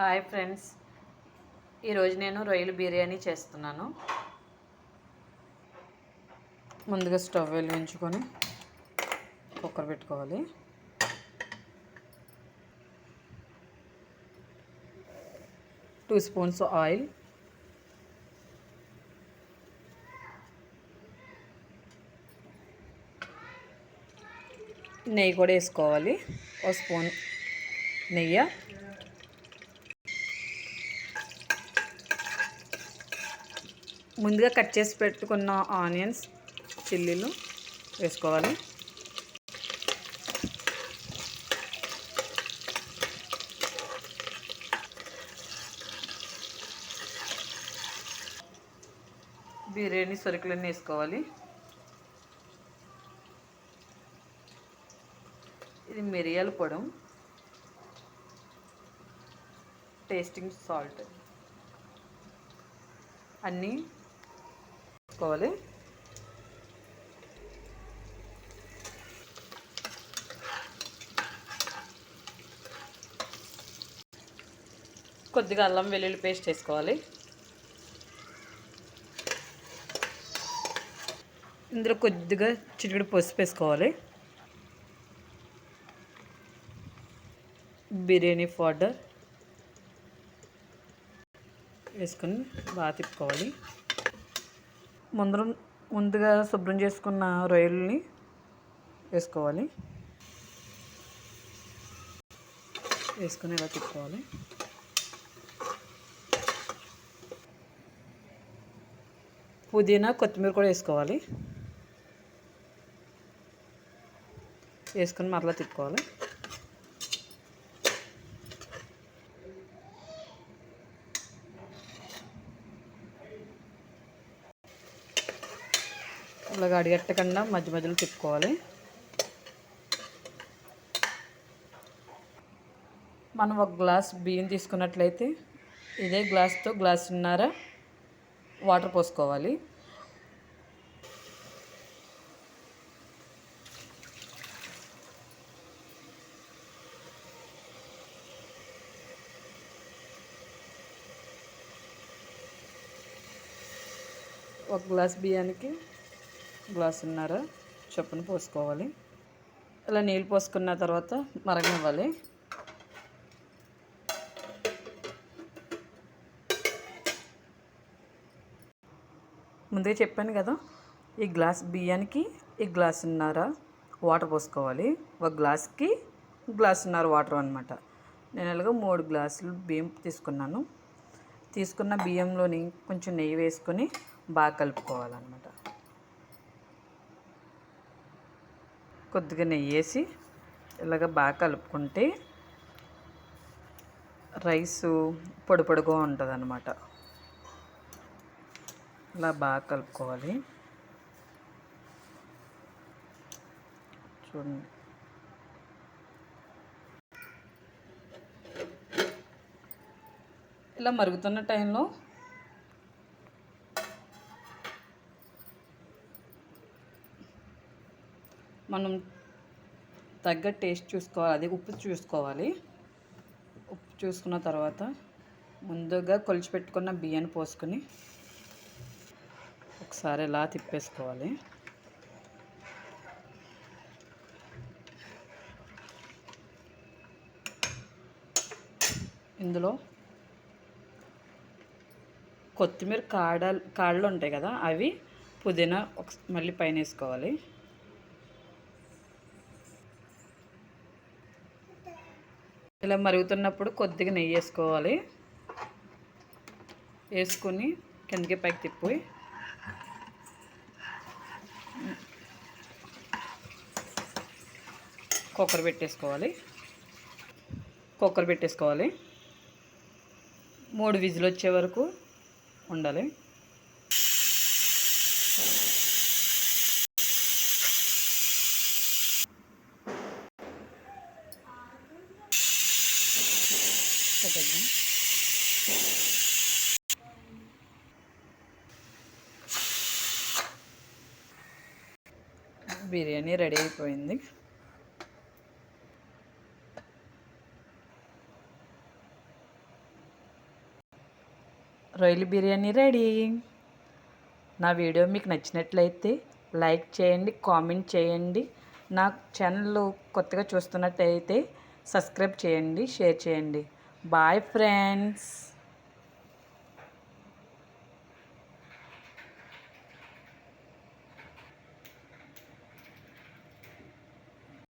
Hi friends. ఈరోజు నేను రొయ్యల బిర్యానీ చేస్తున్నాను. ముందుగా స్టవ్ వెలిగించుకొని కుక్కర్ పెట్టుకోవాలి. Two spoons oil. నెయ్యి కూడా వేసుకోవాలి. ఒక స్పూన్ నెయ్యి. ముందుగా కట్ చేసి పెట్టుకున్న ఆనియన్స్ చిల్లీలు వేసుకోవాలి. బిర్యానీ సరుకులన్నీ వేసుకోవాలి. ఇది మిరియాల పొడం టేస్టింగ్ సాల్ట్ అన్నీ వేసుకోవాలి. కొద్దిగా అల్లం వెల్లుల్లి పేస్ట్ వేసుకోవాలి. ఇందులో కొద్దిగా చిటికడి పసుపు వేసుకోవాలి. బిర్యానీ పౌడర్ వేసుకొని బాగా తిప్పుకోవాలి. ముందర ముందుగా శుభ్రం చేసుకున్న రొయ్యల్ని వేసుకోవాలి. వేసుకొని ఇలా తిప్పుకోవాలి. పుదీనా కొత్తిమీర కూడా వేసుకోవాలి. వేసుకొని మరలా తిప్పుకోవాలి. ఇలాగ అడిగట్టకుండా మధ్య మధ్యలో తిప్పుకోవాలి. మనం ఒక గ్లాస్ బియ్యం తీసుకున్నట్లయితే ఇదే గ్లాస్తో గ్లాసున్నర వాటర్ పోసుకోవాలి. ఒక గ్లాస్ బియ్యానికి గ్లాసున్నర చొప్పున పోసుకోవాలి. ఇలా నీళ్ళు పోసుకున్న తర్వాత మరగనివ్వాలి. ముందే చెప్పాను కదా ఈ గ్లాస్ బియ్యానికి ఈ గ్లాసున్నర వాటర్ పోసుకోవాలి. ఒక గ్లాస్కి గ్లాసున్నర వాటర్ అనమాట నేను ఇలాగ మూడు గ్లాసులు బియ్యం తీసుకున్నాను. తీసుకున్న బియ్యంలోని కొంచెం నెయ్యి వేసుకొని బాగా కలుపుకోవాలన్నమాట. కొద్దిగా నెయ్యి వేసి ఇలాగ బాగా కలుపుకుంటే రైసు పొడి పొడిగా ఉంటుంది అన్నమాట ఇలా బాగా కలుపుకోవాలి. చూడండి. ఇలా మరుగుతున్న టైంలో మనం తగ్గ టేస్ట్ చూసుకోవాలి. అది ఉప్పు చూసుకోవాలి. ఉప్పు చూసుకున్న తర్వాత ముందుగా కొలిచి పెట్టుకున్న బియ్యాన్ని పోసుకొని ఒకసారి ఇలా తిప్పేసుకోవాలి. ఇందులో కొత్తిమీర కాడలు కాడలు ఉంటాయి కదా అవి పుదీనా ఒక మళ్ళీ పైన వేసుకోవాలి. ఇలా మరుగుతున్నప్పుడు కొద్దిగా నెయ్యి వేసుకోవాలి. వేసుకొని కిందకి పైకి తిప్పి కుక్కర్ పెట్టేసుకోవాలి. కుక్కర్ పెట్టేసుకోవాలి. మూడు విజులు వచ్చే వరకు ఉండాలి. పెట్టేద్దాం బిర్యానీ రెడీ అయిపోయింది. రొయ్యలు బిర్యానీ రెడీ. నా వీడియో మీకు నచ్చినట్లయితే లైక్ చేయండి కామెంట్ చేయండి. నా ఛానల్ కొత్తగా చూస్తున్నట్టయితే సబ్స్క్రైబ్ చేయండి షేర్ చేయండి. Bye friends